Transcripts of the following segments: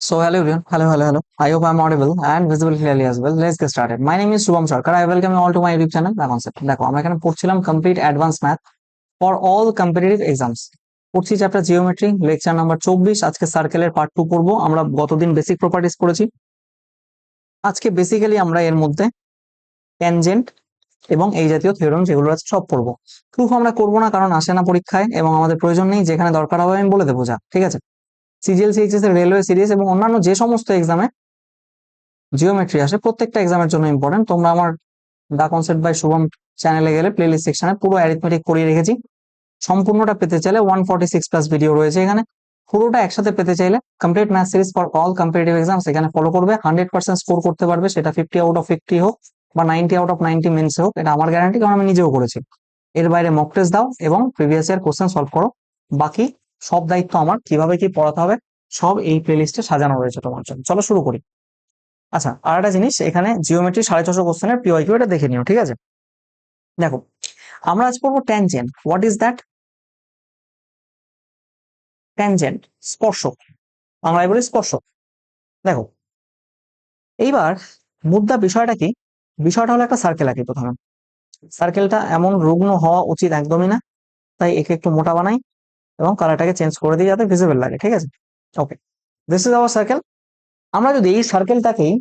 So hello everyone, hello, hello, hello. I hope I'm audible and visible clearly as well. Let's get started. My name is Shubham Sarkar. I welcome you all to my YouTube channel, The Concept. দেখো আমরা এখানে পড়ছিলাম complete advance math for all competitive exams পড়ছি chapter geometry lecture number চব্বিশ আজকে সার্কেলের part two পড়ব আমরা গতদিন বেসিক প্রপার্টিস পড়েছি আজকে বেসিক্যালি আমরা এর মধ্যে ট্যানজেন্ট এবং এই জাতীয় থিওরম যেগুলো আছে সব পড়ব প্রুফ আমরা করব না কারণ আসে না পরীক্ষায় এবং আমাদের প্রয়োজন নেই যেখানে দরকার হবে আমি বলে দেবো যা ঠিক আছে সিজিএল, সিএইচএস এর রেলওয়ে সিরিজ এবং অন্যান্য যে সমস্ত এক্সামে জিওমেট্রি আসে, প্রত্যেকটা এক্সামের জন্য ইম্পর্টেন্ট তোমরা আমার দা কনসেপ্ট বাই শুভম চ্যানেলে গেলে প্লেলিস্ট সেকশনে পুরো অ্যারিথমেটিক করিয়ে রেখেছি। সম্পূর্ণটা পেতে চাইলে one forty six plus video রয়েছে এখানে। পুরোটা একসাথে পেতে চাইলে complete math series for all competitive exams এখানে ফলো করবে। হান্ড্রেড পার্সেন্ট স্কোর করতে পারবে, সেটা ফিফটি আউট অফ ফিফটি হোক বা নাইনটি আউট অফ নাইনটি মেন্সে হোক, এটা আমার গ্যারান্টি কারণ আমি নিজেও করেছি। এর বাইরে মক টেস্ট দাও এবং প্রিভিয়াস ইয়ার কোশ্চেন সলভ করো। বাকি সব দায়িত্ব আমার, কীভাবে কি পড়াতে হবে, সব এই প্লেলিস্টে সাজানো রয়েছে তোমার জন্য। চলো শুরু করি। আচ্ছা আর একটা জিনিস, এখানে জিওমেট্রি সাড়ে ছশো কোশ্চেনের পিওয়াইকিউ এটা দেখে নিও, ঠিক আছে? দেখো, আমরা আজ পড়ব tangent what is that tangent স্পর্শক বাংলায় বলি স্পর্শক। দেখো, এইবার মুদ্রা বিষয়টা কি? বিষয়টা হলো একটা সার্কেল আঁকি প্রথমে। সার্কেলটা এমন রুগ্ন হওয়া উচিত একদমই না, তাই একে একটু মোটা বানাই। এবং কালারটাকে চেঞ্জ করে দিই যাতে ভিজিবল লাগে, ঠিক আছে? Okay this is our circle আমরা যদি এই সার্কেলটাকেই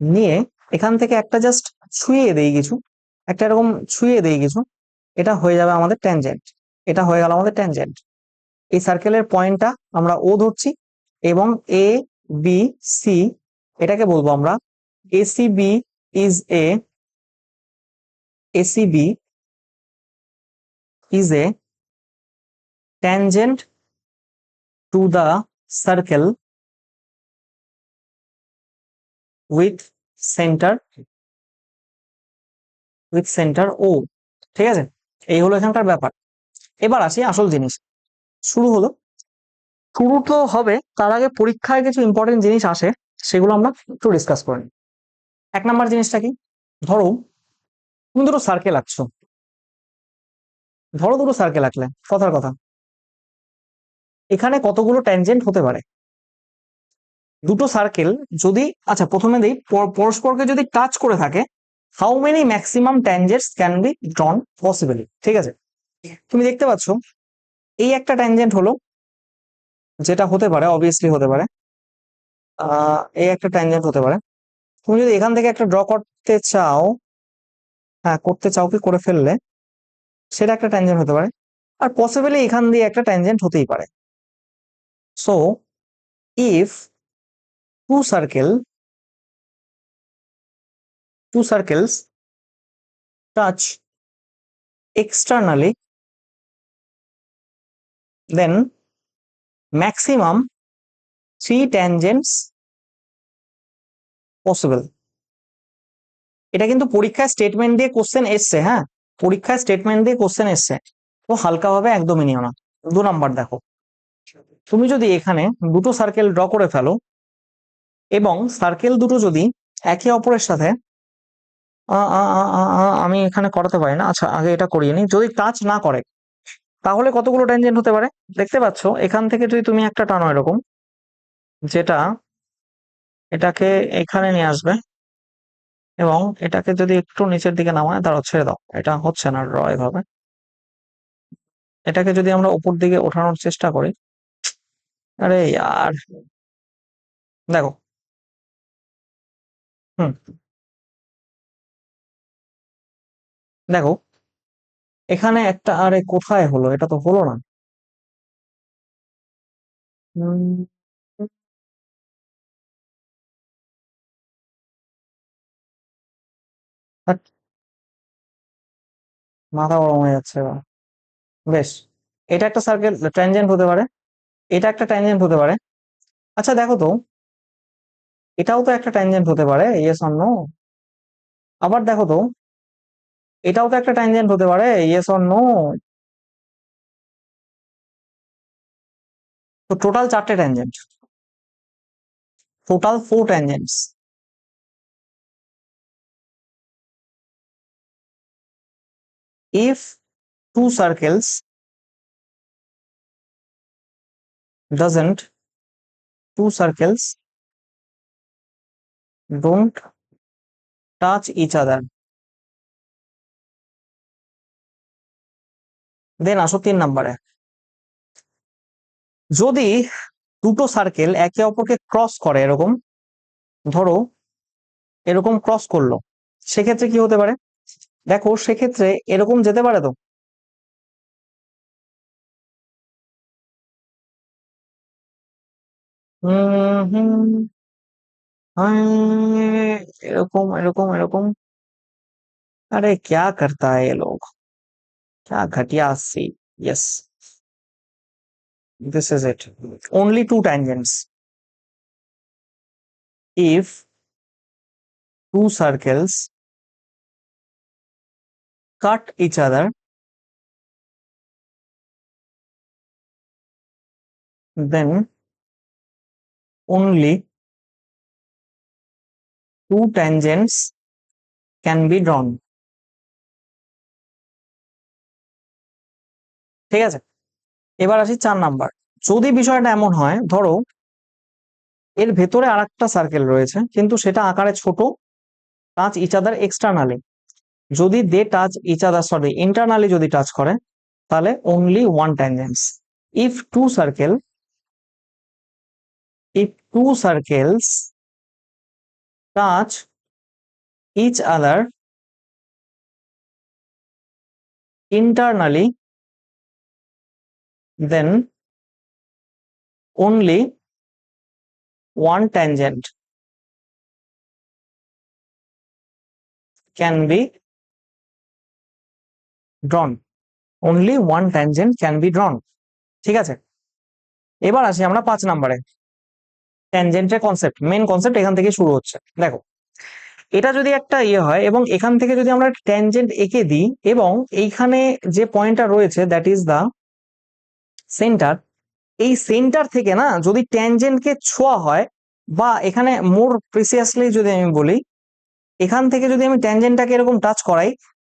নিয়ে এখান থেকে একটা জাস্ট ছুঁয়ে দেই কিছু, একটা এরকম ছুঁয়ে দেই কিছু, এটা হয়ে যাবে আমাদের ট্যানজেন্ট এটা হয়ে গেল আমাদের ট্যানজেন্ট এই সার্কেলের পয়েন্টটা আমরা ও ধরছি এবং এ বি সি এটাকে বলব আমরা ACB is a ACB is a tangent to the circle with center with center O, ঠিক আছে? এই হলো এখানকার ব্যাপার। এবার আসি আসল জিনিস। শুরু হলো। শুরু তো হবে, তার আগে পরীক্ষায় কিছু ইম্পর্টেন্ট জিনিস আসে, সেগুলো আমরা একটু ডিসকাস করে নিই। এক নাম্বার জিনিসটা কি? ধরো, তুমি দুটো সার্কেল আঁকছো। ধরো দুটো সার্কেল আঁকলে, কথার কথা। এখানে কতগুলো ট্যানজেন্ট হতে পারে? দুটো সার্কেল যদি আচ্ছা প্রথমে দেই, পর- পরস্পরকে যদি টাচ করে থাকে how many maximum tangents can be drawn possibly ঠিক আছে? তুমি দেখতে পাচ্ছ, এই একটা ট্যানজেন্ট হলো, যেটা হতে পারে অবভিয়াসলি হতে পারে এই একটা ট্যানজেন্ট হতে পারে। তুমি যদি এখান থেকে একটা ড্র করতে চাও হ্যাঁ করতে চাও কি, করে ফেললে, সেটা একটা ট্যানজেন্ট হতে পারে। আর পসিবলি এখান দিয়ে একটা ট্যানজেন্ট হতেই পারে। So, if two circle, two circles touch externally, then maximum three tangents possible. এটা কিন্তু পরীক্ষায় স্টেটমেন্ট দিয়ে কোশ্চেন এসছে হ্যাঁ পরীক্ষায় স্টেটমেন্ট দিয়ে কোশ্চেন এসছে তো হালকাভাবে একদমই নিও না দু নাম্বার দেখো তুমি যদি এখানে দুটো সার্কেল ড্র করে ফেলো এবং সার্কেল দুটো যদি একে অপরের সাথে আমি এখানে করাতে পারি না আচ্ছা আগে এটা করিয়ে নিই। যদি টাচ না করে, তাহলে কতগুলো ট্যানজেন্ট হতে পারে? দেখতে পাচ্ছ, এখান থেকে যদি তুমি একটা টানো এরকম, যেটা এটাকে এখানে নিয়ে আসবে এবং এটাকে যদি একটু নিচের দিকে নামায় দাঁড়াও ছেড়ে দাও। এটা হচ্ছে না ড্র এভাবে। এটাকে যদি আমরা উপর দিকে ওঠানোর চেষ্টা করি আরে यार দেখো। হুম। দেখো, এখানে একটা আরে কোথায় হলো? এটা তো হলো না। মাথা গরম হয়ে যাচ্ছে এবার। বেশ, এটা একটা সার্কেল ট্যানজেন্ট হতে পারে। এটা একটা ট্যানজেন্ট হতে পারে। আচ্ছা দেখো তো। এটাও তো একটা ট্যানজেন্ট হতে পারে ইয়েস অর নো আবার দেখো তো। এটাও তো একটা ট্যানজেন্ট হতে পারে ইয়েস অর নো তো টোটাল চারটে tangent total four tangents if two circles doesn't. Two circles don't touch each other then আসো তিন নাম্বারে। যদি দুটো সার্কেল একে অপরকে ক্রস করে এরকম, ধরো, এরকম ক্রস করল, সেক্ষেত্রে কি হতে পারে? দেখো, সেক্ষেত্রে এরকম যেতে পারে তো। হুম হুম हाँ, এরকম এরকম এরকম अरे क्या करता है ये लोग क्या घटिया सी yes this is it only two tangents if two circles cut each other then only two tangents can be drawn. ঠিক আছে? এবার আসি চার নাম্বার। যদি বিষয়টা এমন হয়, ধরো এর ভেতরে আর একটা সার্কেল রয়েছে, কিন্তু সেটা আকারে ছোট টাচ ইচ আদার এক্সটার্নালি যদি they touch each other sorry internally যদি টাচ করে, তাহলে only one tangents if two circle if two circles touch each other internally then only one tangent can be drawn only one tangent can be drawn ঠিক আছে এবার আসি আমরা পাঁচ নম্বরে ট্যানজেন্টের কনসেপ্ট মেন কনসেপ্ট এখান থেকে শুরু হচ্ছে। দেখো, এটা যদি একটা ইয়ে হয় এবং এখান থেকে যদি আমরা ট্যানজেন্ট এঁকে দিই এবং এইখানে যে পয়েন্টটা রয়েছে দ্যাট ইজ দা সেন্টার এই সেন্টার থেকে না, যদি ট্যানজেন্টকে ছোঁয়া হয় বা এখানে মোর প্রিসিয়াসলি যদি আমি বলি, এখান থেকে যদি আমি ট্যানজেন্টটাকে এরকম টাচ করাই,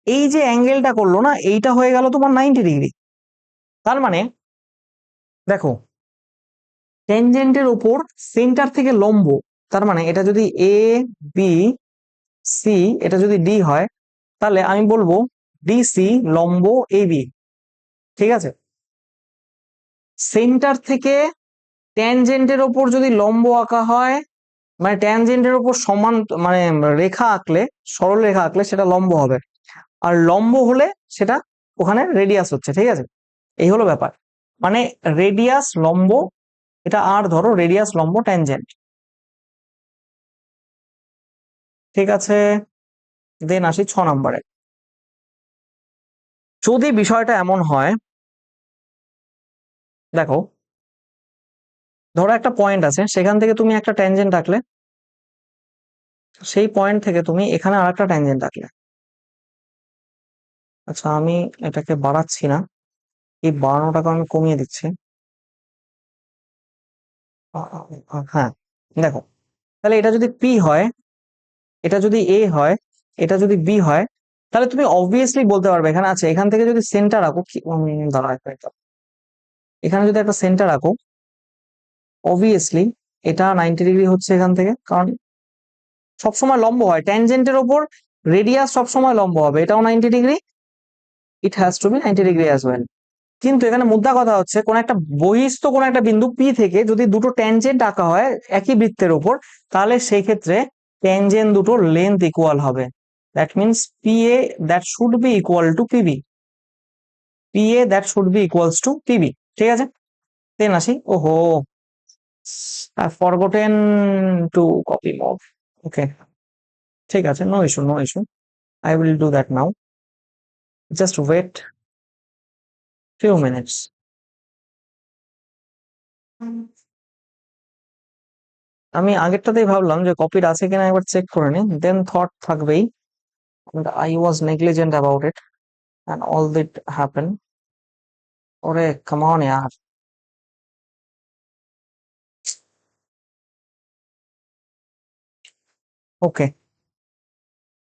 এই যে অ্যাঙ্গেলটা করল না, এইটা হয়ে গেল তোমার নাইনটি ডিগ্রি তার মানে দেখো ট্যানজেন্টের উপর সেন্টার থেকে লম্ব, তার মানে এটা যদি এ বি সি এটা যদি ডি হয়, তাহলে আমি বলব ডিসি লম্ব এ বি ঠিক আছে? সেন্টার থেকে ট্যানজেন্টের ওপর যদি লম্ব আঁকা হয় মানে ট্যানজেন্টের ওপর সমান মানে রেখা আঁকলে, সরল রেখা আঁকলে সেটা লম্ব হবে। আর লম্ব হলে সেটা ওখানে রেডিয়াস হচ্ছে, ঠিক আছে? এই হলো ব্যাপার। মানে রেডিয়াস লম্ব এটা আর ধরো রেডিয়াস লম্ব ট্যানজেন্ট ঠিক আছে? দেন আসি ছ নম্বরে। যদি বিষয়টা এমন হয়, দেখো, ধরো একটা পয়েন্ট আছে, সেখান থেকে তুমি একটা ট্যানজেন্ট আঁকলে, সেই পয়েন্ট থেকে তুমি এখানে আর একটা ট্যানজেন্ট আঁকলে। আচ্ছা আমি এটাকে বাড়াচ্ছি না। এই বাড়ানোটাকে আমি কমিয়ে দিচ্ছি। হ্যাঁ দেখো, তাহলে এটা যদি পি হয়, এটা যদি এ হয়, এটা যদি বি হয়, তাহলে তুমি অবভিয়াসলি বলতে পারবে, এখানে আছে, এখান থেকে যদি সেন্টার আঁকো দাঁড়া এখানে যদি একটা সেন্টার আঁকো অবভিয়াসলি এটা নাইনটি ডিগ্রি হচ্ছে এখান থেকে, কারণ সবসময় লম্ব হয় ট্যানজেন্টের ওপর রেডিয়াস সবসময় লম্ব হবে, এটাও ninety degree it has to be ninety degree as well কিন্তু এখানে মুদ্রা কথা হচ্ছে, কোন একটা বহিস্থ কোন একটা বিন্দু পি থেকে যদি দুটো ট্যানজেন্ট আঁকা হয় একই বৃত্তের উপর তাহলে সেই ক্ষেত্রে ট্যানজেন্ট দুটোর লেন্থ ইকুয়াল হবে that means P A that should be equal to PB P A that should be equals to PB ঠিক আছে? দেন আসি। ওহো! I forgotten to copy mob okay ঠিক আছে no issue no issue I will do that now just wait few minutes. আমি আগেরটাতেই ভাবলাম যে কপির আছে কিনা একবার চেক করে নি দেন থট থাকবেই and I was negligent about it and all that happened ওরে come on yaar okay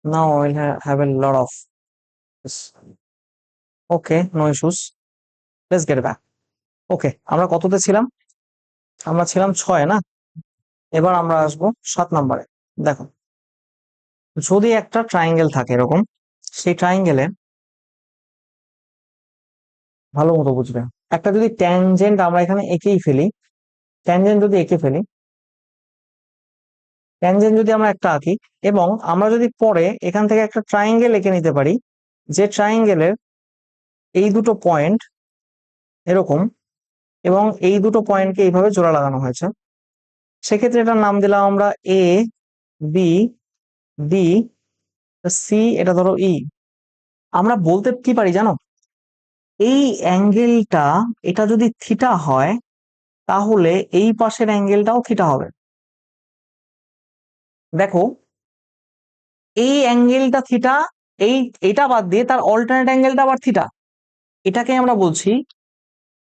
now I will ha have a lot of this okay no issues Let's get back okay আমরা কততে ছিলাম? আমরা ছিলাম ছয়, না? এবার আমরা আসব সাত নম্বরে। দেখো, যদি একটা ট্রায়াঙ্গেল থাকে এরকম, সেই ট্রায়াঙ্গেলে ভালো মতো বুঝবে। একটা যদি ট্যানজেন্ট আমরা এখানে এঁকেই ফেলি ট্যানজেন্ট যদি এঁকে ফেলি ট্যানজেন্ট যদি আমরা একটা আঁকি, এবং আমরা যদি পরে এখান থেকে একটা ট্রায়াঙ্গেল এঁকে নিতে পারি, যে ট্রায়াঙ্গেলের এই দুটো পয়েন্ট এরকম। এবং এই দুটো পয়েন্টকে এইভাবে জোড়া লাগানো হয়েছে। সেক্ষেত্রে এটার নাম দিলাম আমরা এ বি ডি সি এটা ধরো ই আমরা বলতে কি পারি জানো? এই অ্যাঙ্গেলটা, এটা যদি থিটা হয়, তাহলে এই পাশের অ্যাঙ্গেলটাও থিটা হবে। দেখো, এই অ্যাঙ্গেলটা থিটা, এই, এটা বাদ দিয়ে তার অল্টারনেট অ্যাঙ্গেলটা আবার থিটা। এটাকে আমরা বলছি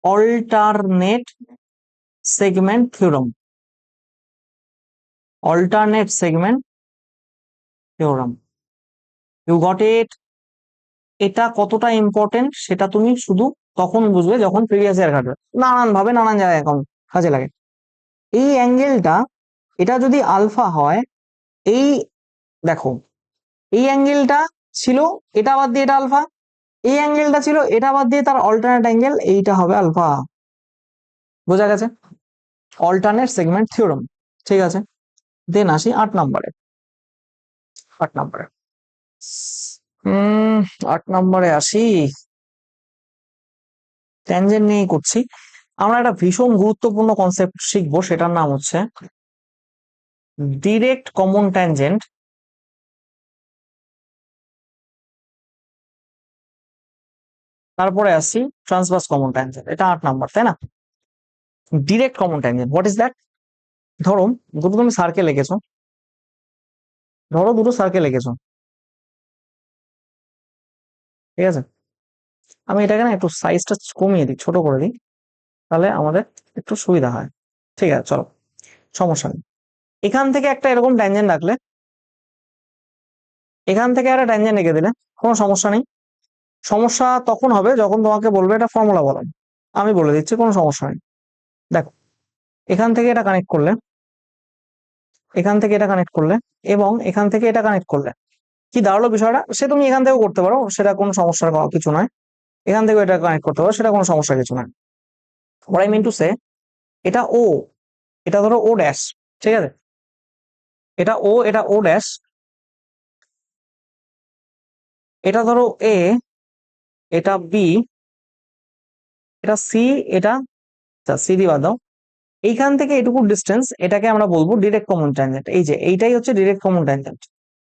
alternate segment theorem alternate segment theorem you got it এটা কতটা ইম্পর্টেন্ট সেটা তুমি শুধু তখন বুঝবে যখন প্রিভিয়াস ইয়ার ঘাটবে। নানান ভাবে নানান জায়গায় এখন কাজে লাগে। এই অ্যাঙ্গেলটা, এটা যদি আলফা হয়, এই দেখো, এই অ্যাঙ্গেলটা ছিল, এটা বাদ দিয়ে এটা আলফা এই অ্যাঙ্গেলটা ছিল, এটা বাদ দিয়ে তার অল্টারনেট অ্যাঙ্গেল এইটা হবে আলফা বোঝা গেছে? অল্টারনেট সেগমেন্ট থিওরাম ঠিক আছে? দেন আসি আট নম্বরে। আট নম্বরে। আট নম্বরে আসি। ট্যানজেন্ট নিয়ে করছি। আমরা একটা ভীষণ গুরুত্বপূর্ণ কনসেপ্ট শিখব, সেটার নাম হচ্ছে ডিরেক্ট কমন ট্যানজেন্ট তারপরে আসছি ট্রান্সভার্স কমন ট্যানজেন্ট এটা আট নাম্বার, তাই না? Direct common tangent what is that ধরো দুটো তুমি সার্কেল এঁকেছো। ধরো দুটো সার্কেল এঁকেছো। ঠিক আছে? আমি এটাকে না একটু সাইজটা কমিয়ে দিই, ছোট করে দিই। তাহলে আমাদের একটু সুবিধা হয়। ঠিক আছে, চলো। সমস্যা নেই। এখান থেকে একটা এরকম ট্যানজেন্ট রাখলে এখান থেকে একটা ট্যানজেন্ট এঁকে দিলে কোনো সমস্যা নেই। সমস্যা তখন হবে যখন তোমাকে বলবে এটা ফর্মুলা বলো। আমি বলে দিচ্ছি, কোনো সমস্যা নেই। দেখো, এখান থেকে এটা কানেক্ট করলে, এখান থেকে এটা কানেক্ট করলে এবং এখান থেকে এটা কানেক্ট করলে, কি দাঁড়াল বিষয়টা? সে তুমি এখান থেকেও করতে পারো, সেটা কোনো সমস্যার কিছু নয়। এখান থেকে এটা কানেক্ট করতে পারো, সেটা কোনো সমস্যা কিছু নয়। Mean to say, এটা ও এটা ধরো ও ড্যাশ ঠিক আছে? এটা ও এটা ও ড্যাশ এটা ধরো এ এটা বি এটা সি এটা সি দিয়ে বাদ দাও। এইখান থেকে এটুকু ডিস্টেন্স এটাকে আমরা বলব ডিরেক্ট কমন ট্যানজেন্ট এই যে, এইটাই হচ্ছে ডিরেক্ট কমন ট্যানজেন্ট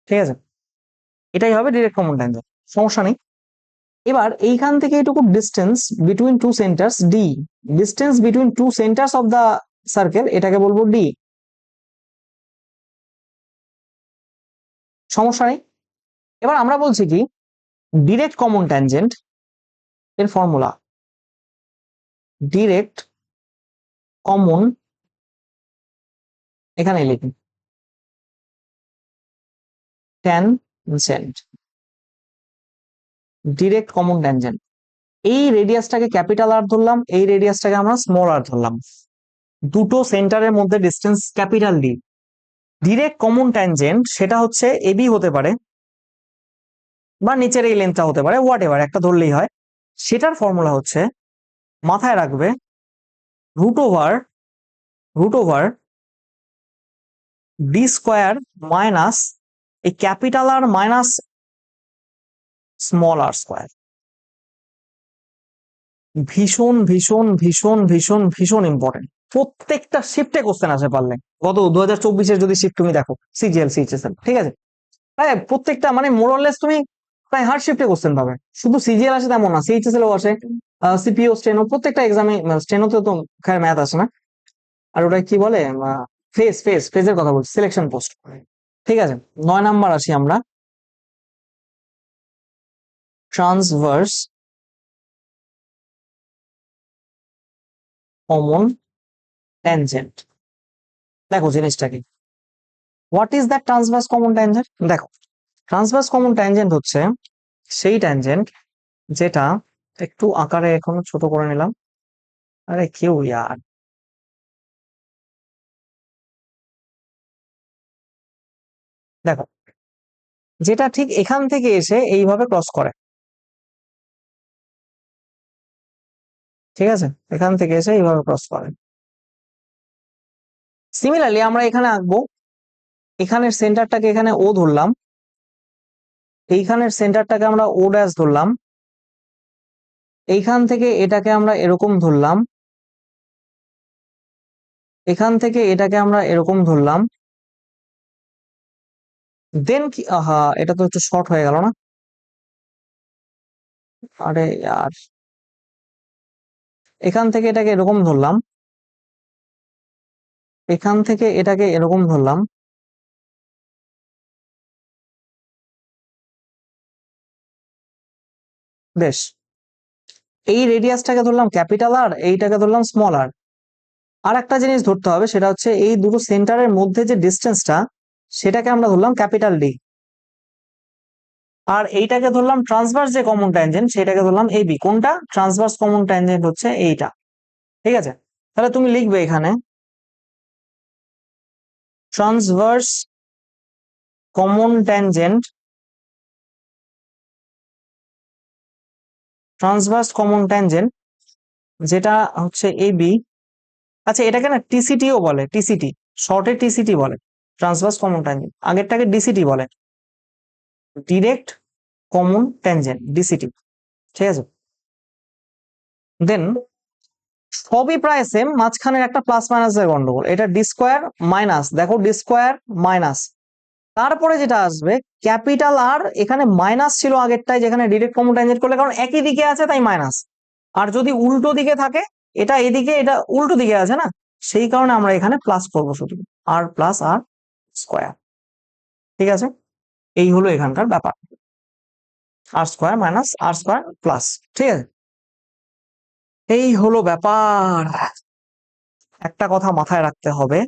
ঠিক আছে? এটাই হবে ডিরেক্ট কমন ট্যানজেন্ট সমস্যা নেই। এবার এইখান থেকে এটুকু distance between two centres D distance between two centres of the circle এটাকে বলব ডি সমস্যা নেই? এবার আমরা বলছি কি ডিরেক্ট কমন ট্যানজেন্ট এর ফর্মুলা ডিরেক্ট কমন এখানে লিখুন ট্যানজেন্ট ডিরেক্ট কমন ট্যানজেন্ট এই রেডিয়াসটাকে ক্যাপিটাল আর ধরলাম, এই রেডিয়াসটাকে আমরা স্মল আর ধরলাম। দুটো সেন্টারের মধ্যে distance capital D direct common tangent সেটা হচ্ছে এবি হতে পারে বা নিচের এই লেন্থটা হতে পারে হোয়াট এভার একটা ধরলেই হয়। সেটার ফর্মুলা হচ্ছে মাথায় রাখবে root over root over D square minus এই capital R minus small R square ভীষণ ভীষণ ভীষণ ভীষণ ভীষণ ইম্পর্টেন্ট প্রত্যেকটা শিফটে কোশ্চেন আসে পারলে। গত দু হাজার চব্বিশের যদি শিফট তুমি দেখো সিজিএল সিএচএসএল ঠিক আছে? তাই প্রত্যেকটা মানে মোরলেস তুমি প্রায় হার শিফটে কোশ্চেন পাবে শুধু সিজিএল আসে তেমন না সিএইচএসএল ও আসে সিপিও স্টেনো প্রত্যেকটা এক্সামে স্টেনোতে তো খায় ম্যাথ আসে না। আর ওটা কি বলে ফেস ফেস ফেজের কথা বলছি সিলেকশন পোস্ট ঠিক আছে, নয় নাম্বার আসি আমরা। ট্রান্সভার্স কমন ট্যানজেন্ট দেখো জিনিসটা কি। What is that transverse common tangent দেখো ট্রান্সভার্স কমন ট্যানজেন্ট হচ্ছে সেই ট্যানজেন্ট যেটা একটু আকারে এখনও ছোট করে নিলাম। আরে কেউ ইয়ার। দেখো, যেটা ঠিক এখান থেকে এসে এইভাবে ক্রস করে। ঠিক আছে? এখান থেকে এসে এইভাবে ক্রস করে। সিমিলারলি আমরা এখানে আঁকবো, এখানের সেন্টারটাকে এখানে ও ধরলাম। এইখানের সেন্টারটাকে আমরা ও ড্যাশ ধরলাম। এইখান থেকে এটাকে আমরা এরকম ধরলাম। এখান থেকে এটাকে আমরা এরকম ধরলাম। দেন কি, আহা, এটা তো একটু শর্ট হয়ে গেল না? আরে আর এখান থেকে এটাকে এরকম ধরলাম। এখান থেকে এটাকে এরকম ধরলাম। বেশ। এই রেডিয়াসটাকে ধরলাম ক্যাপিটাল আর এইটাকে ধরলাম স্মল আর আর একটা জিনিস ধরতে হবে, সেটা হচ্ছে এই দুটো সেন্টারের মধ্যে যে ডিস্টেন্সটা সেটাকে আমরা ধরলাম ক্যাপিটাল ডি আর এইটাকে ধরলাম ট্রান্সভার্স যে কমন ট্যানজেন্ট সেটাকে ধরলাম এই বি কোনটা? ট্রান্সভার্স কমন ট্যানজেন্ট হচ্ছে এইটা। ঠিক আছে? তাহলে তুমি লিখবে এখানে transverse common tangent transverse common tangent, যেটা হচ্ছে এ বি। আচ্ছা এটাকে না টিসিটিও বলে, টিসিটি, শর্টে টিসিটি বলে, ট্রান্সভার্স কমন ট্যানজেন্ট, আগেরটাকে ডিসিটি বলে। ডিরেক্ট কমন ট্যানজেন্ট, ডিসিটি, ঠিক আছে? দেন, সবই প্রায় সেম মাঝখানের একটা প্লাস মাইনাসের গন্ডগোল, এটা ডি স্কোয়ার মাইনাস দেখো ডি স্কোয়ার মাইনাস তারপরে যেটা আসবে, ক্যাপিটাল আর এখানে মাইনাস ছিল আগেরটাই যেখানে ডিরেক্ট কমন ট্যানজেন্ট করলে, কারণ একই দিকে আছে তাই মাইনাস আর যদি উল্টো দিকে থাকে, এটা এদিকে, এটা উল্টো দিকে আছে না? সেই কারণে আমরা এখানে প্লাস করব শুধু। আর প্লাস আর স্কোয়ার ঠিক আছে? এই হলো এখানকার ব্যাপার। R square minus R square plus ঠিক আছে? এই হলো ব্যাপার। একটা কথা মাথায় রাখতে হবে।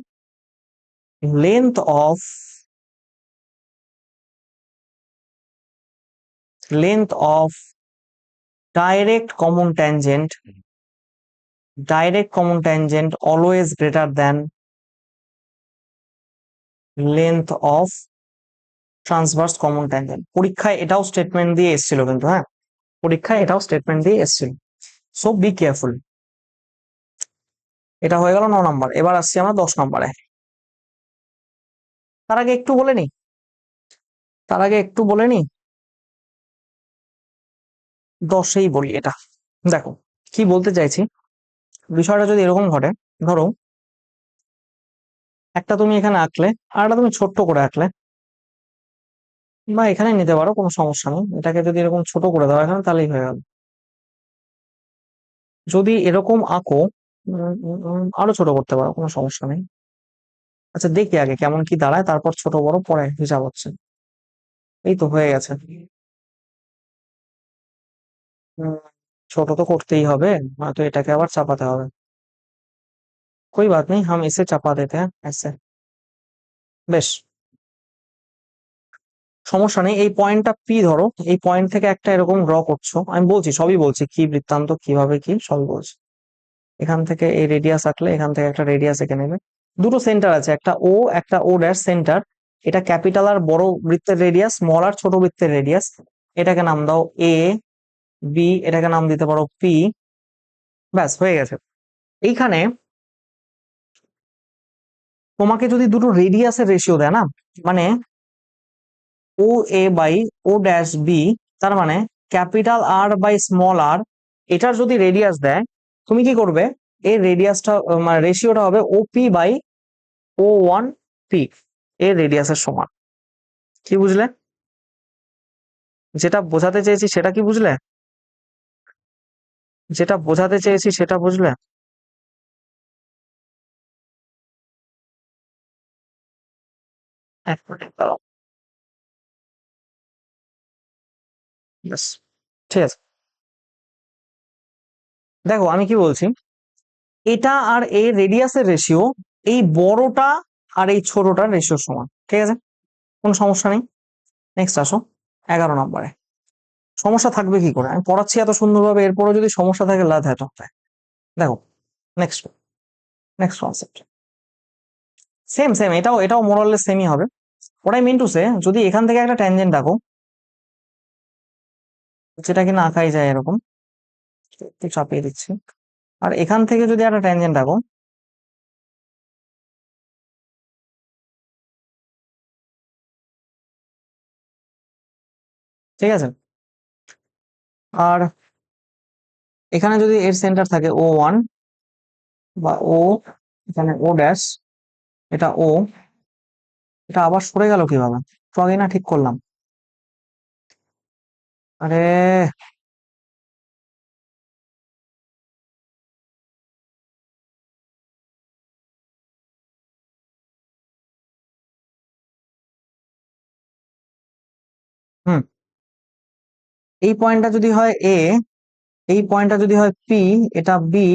Length of length of direct common tangent direct common tangent always greater than length of transverse common tangent. পরীক্ষায় এটাও স্টেটমেন্ট দিয়ে এসেছিল কিন্তু হ্যাঁ? পরীক্ষায় এটাও স্টেটমেন্ট দিয়ে এসেছিল। সো বি কেয়ারফুল এটা হয়ে গেল ন নম্বর। এবার আসছি আমরা দশ নম্বরে। তার আগে একটু বলে নি? তার আগে একটু বলে নি? দশেই বলি এটা। দেখো, কি বলতে চাইছি? বিষয়টা যদি এরকম ঘটে, ধরো, একটা তুমি এখানে আঁকলে, আর একটা তুমি ছোট্ট করে আঁকলে, বা এখানে নিতে পারো, কোনো সমস্যা নেই। এটাকে যদি এরকম ছোট করে দাও এখানে, তাহলেই হয়ে গেল যদি এরকম আঁকো আরও ছোট করতে পারো, কোনো সমস্যা নেই। আচ্ছা দেখি আগে কেমন কি দাঁড়ায়, তারপর ছোট বড়, পরে হিসাব হচ্ছে। এই তো হয়ে গেছে। উম, ছোট তো করতেই হবে নয়তো এটাকে আবার চাপাতে হবে कोई बात नहीं हम इसे চাপা देते हैं ऐसे বেশ সমস্যা নেই এই পয়েন্টটা পি ধরো এই পয়েন্ট থেকে একটা এরকম ড্র করছো আমি বলছি সবই বলছি কি বৃত্তান্ত কিভাবে কি সবই বলছি এখান থেকে এই রেডিয়াস আঁকলে এখান থেকে একটা রেডিয়াস এঁকে নেবে দুটো সেন্টার আছে একটা ও একটা ও ড্যাশ সেন্টার এটা ক্যাপিটাল আর বড় বৃত্তের রেডিয়াস স্মল আর ছোট বৃত্তের রেডিয়াস এটাকে নাম দাও এ বি এটাকে নাম দিতে পারো পি ব্যাস, হয়ে গেছে। এইখানে তোমাকে যদি দুটো রেডিয়াসের রেশিও দেয় না মানে O A by O dash B তার মানে capital R by small R এটার যদি রেডিয়াস দেয়, তুমি কি করবে? এর রেডিয়াসটা মানে রেশিওটা হবে O P by O one P এর রেডিয়াসের সমান। কি বুঝলে? যেটা বোঝাতে চেয়েছি সেটা কি বুঝলে? যেটা বোঝাতে চেয়েছি সেটা বুঝলে? ঠিক আছে। দেখো, আমি কি বলছি? এটা আর এর রেডিয়াসের রেশিও এই বড়টা আর এই ছোটটার রেশিও সমান, ঠিক আছে? কোনো সমস্যা নেই। নেক্সট আসো, এগারো নম্বরে। সমস্যা থাকবে কি করে? আমি পড়াচ্ছি এত সুন্দরভাবে এরপরে যদি সমস্যা থাকে, লাভ হ্যাঁ দেখো next next concept same same এটাও এটাও মোরালে সেমই হবে। ওটাই মিন টু সে যদি এখান থেকে একটা ট্যানজেন্ট আঁকো যেটা কিনা আঁকাই যায় এরকম চাপিয়ে দিচ্ছি। আর এখান থেকে যদি একটা ট্যানজেন্ট আঁকো ঠিক আছে? আর এখানে যদি এর সেন্টার থাকে ও ওয়ান বা ও এখানে ও ড্যাশ এটা ও এটা আবার সরে গেল কীভাবে? তো আগে না ঠিক করলাম। আরে এই পয়েন্টটা যদি হয় এ এই পয়েন্টটা যদি হয় পি এটা বি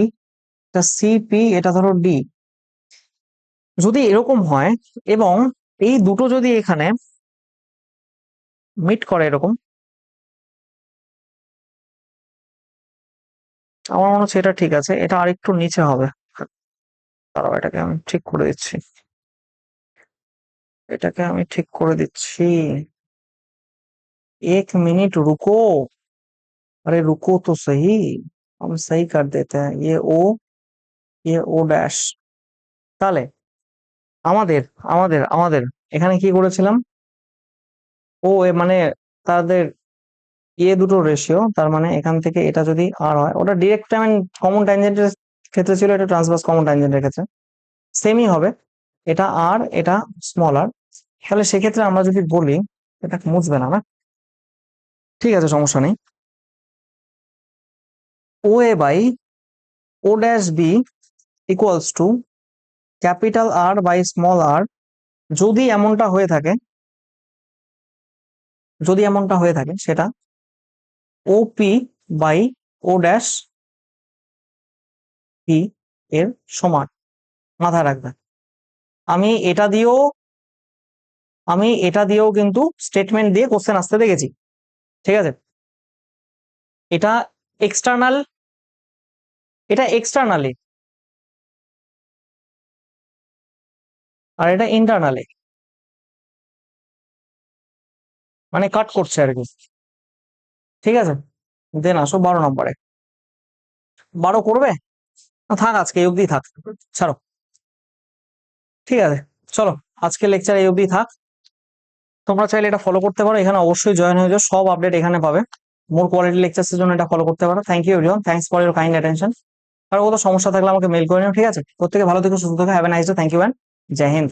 এটা সি পি এটা ধরো ডি যদি এরকম হয়, এবং এই দুটো যদি এখানে মিট করে এরকম, আমার মনে হচ্ছে এটা ঠিক আছে, এটা আরেকটু নিচে হবে। দাঁড়াও, এটাকে আমি ঠিক করে দিচ্ছি। এটাকে আমি ঠিক করে দিচ্ছি। एक मिनट रुको अरे रुको तो सही हम सही कर देते हैं ये ओ ये ও ড্যাশ তাহলে আমাদের আমাদের আমাদের এখানে কি করেছিলাম ও এ মানে তাদের এ দুটো রেশিও তার মানে এখান থেকে এটা যদি আর হয় ওটা ডিরেক্ট আমি কমন ট্যানজেন্টের ক্ষেত্রে ছিল এটা ট্রান্সভার্স কমন ট্যানজেন্টের ক্ষেত্রে সেমই হবে এটা আর এটা স্মল আর তাহলে সেক্ষেত্রে আমরা যদি বলি এটা মুছবে না না ঠিক আছে, সমস্যা নেই। O A by O dash B equals to capital R by small R যদি এমনটা হয়ে থাকে, যদি এমনটা হয়ে থাকে সেটা O P by O dash P এর সমান, মাথায় রাখবে। আমি এটা দিয়েও, আমি এটা দিয়েও কিন্তু স্টেটমেন্ট দিয়ে কোশ্চেন আসতে দেখেছি। ঠিক আছে? এটা এক্সটার্নাল এটা এক্সটার্নালি আর এটা ইন্টারনালি মানে কাট করছে আর কি। ঠিক আছে? দেন আসো বারো নম্বরে। বারো করবে? থাক আজকে, এই অবধি থাক। ছাড়ো। ঠিক আছে? চলো আজকে লেকচার এই অবধি থাক। তোমরা চাইলে এটা ফলো করতে পারো। এখানে অবশ্যই জয়েন হয়ে যাও। সব আপডেট এখানে পাবে। মোর কোয়ালিটি লেকচার্সের জন্য এটা ফলো করতে পারো। Thank you everyone thanks for your kind attention আর কোথাও সমস্যা থাকলে আমাকে মেল করে নিও, ঠিক আছে? প্রত্যেকে ভালো থেকে, সুস্থ থেকো have a nice day thank you and Joy Hind